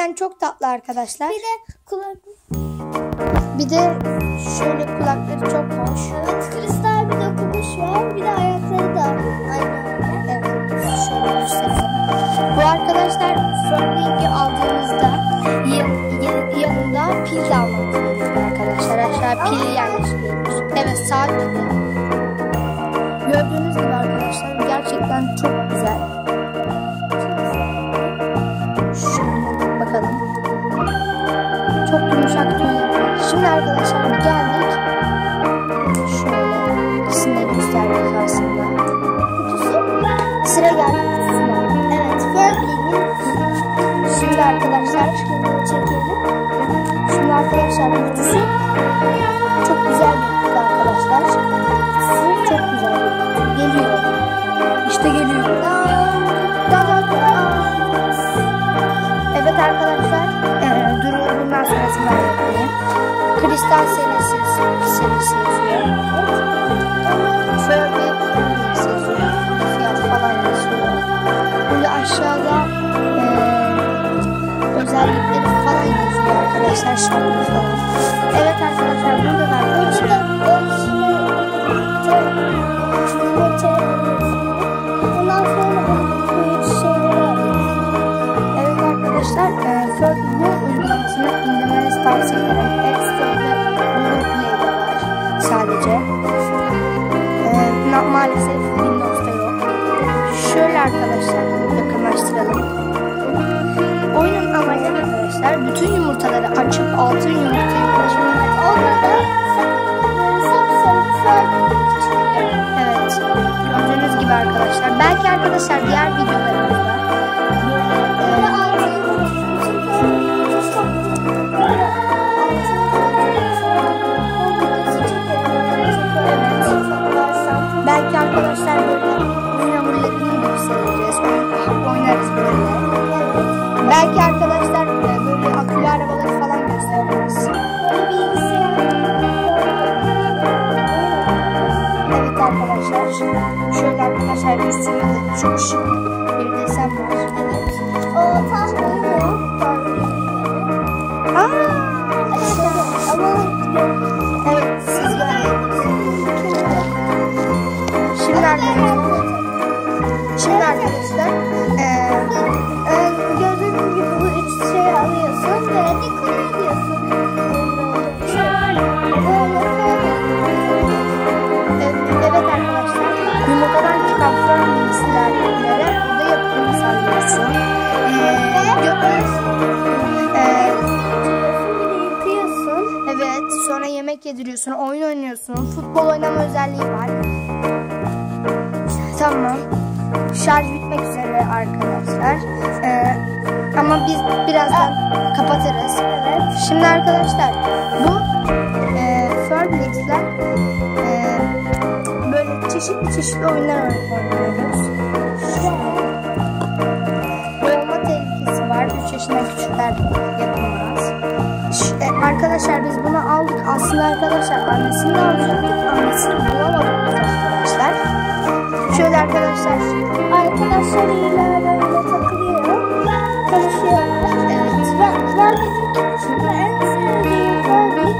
gerçekten çok tatlı arkadaşlar. bir de kulak bir de şöyle kulakları çok hoş. Evet kristal bir var. Sıra geldi. Evet Furling'in Şimdi arkadaşlar çekelim. Şimdi arkadaşlar kutusu çok güzel bir arkadaşlar. Kutusu çok güzel. Geliyor. İşte geliyor. Evet arkadaşlar. Ee, dur bundan sonrasını ben yapayım. Kristal serisi serisi sadece. E, na- maalesef Windows'ta yok. Şöyle arkadaşlar yakınlaştıralım. Oyunun amacı arkadaşlar bütün yumurtaları açıp altın yumurtaya ulaşmak. Onda da böyle sapsarı Furby çıkıyor. Evet. Gördüğünüz gibi arkadaşlar. Belki arkadaşlar diğer videolarımızda Böyle e, sensation. Yemek yediriyorsun, oyun oynuyorsun. Futbol oynama özelliği var. Tamam. Şarj bitmek üzere arkadaşlar. Ee, ama biz birazdan kapatırız. Evet. Şimdi arkadaşlar bu e, Furblix'ler e, böyle çeşitli çeşitli oyunlar oynuyoruz. Boğulma tehlikesi var. 3 yaşından küçükler yapılmaz. Ş- e, arkadaşlar biz bunu Aslında arkadaşlar annesini de alacaktık. Annesini bulamadık arkadaşlar. Şöyle arkadaşlar. Arkadaşlarıyla böyle takılıyor. Konuşuyorlar. Evet. Ben, ben bizim en sevdiğim.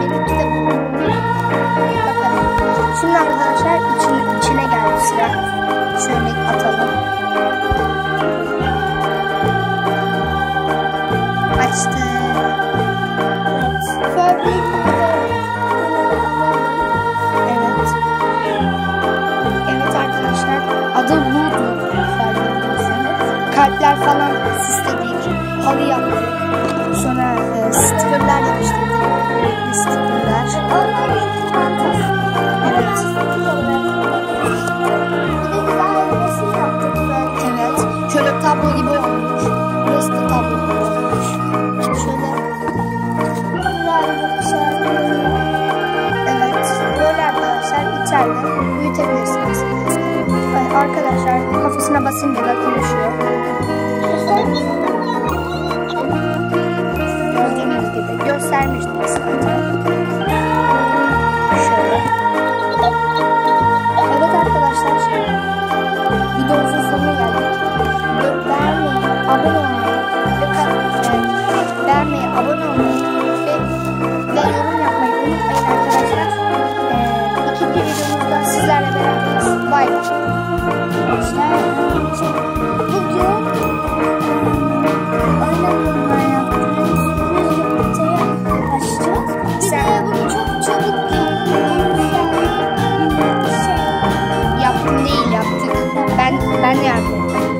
Benimki de bu. Bakalım. Şimdi arkadaşlar içine, içine geldi sıra. Şöyle atalım. Tablo gibi olmuş. Burası. Evet. Arkadaşlar içeride büyütebilirsiniz. Ay, Arkadaşlar kafasına basınca da konuşuyor. Gördüğünüz gibi göstermiştim zaten. Şöyle. Evet arkadaşlar. Videomuzun sonuna geldik. धन्यवाद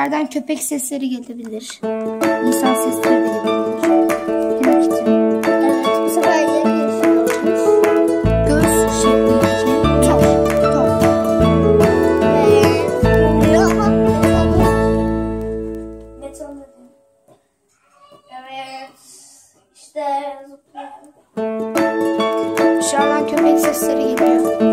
Dışarıdan köpek sesleri gelebilir. İnsan sesleri de gelebilir. Evet, bu sefer yiyebiliriz. Göz şeklindeki top. top. Evet, işte Dışarıdan köpek sesleri geliyor.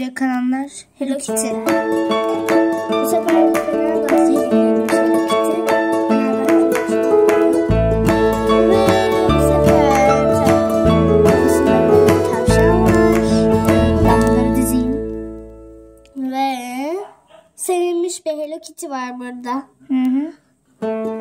böyle kanallar Hello Kitty. Bu sefer kanal bahsedeyim. Serilmiş bir Hello Kitty var burada. Hı hı.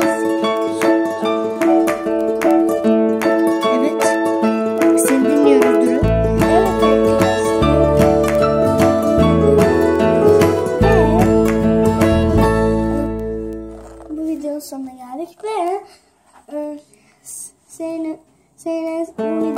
say this.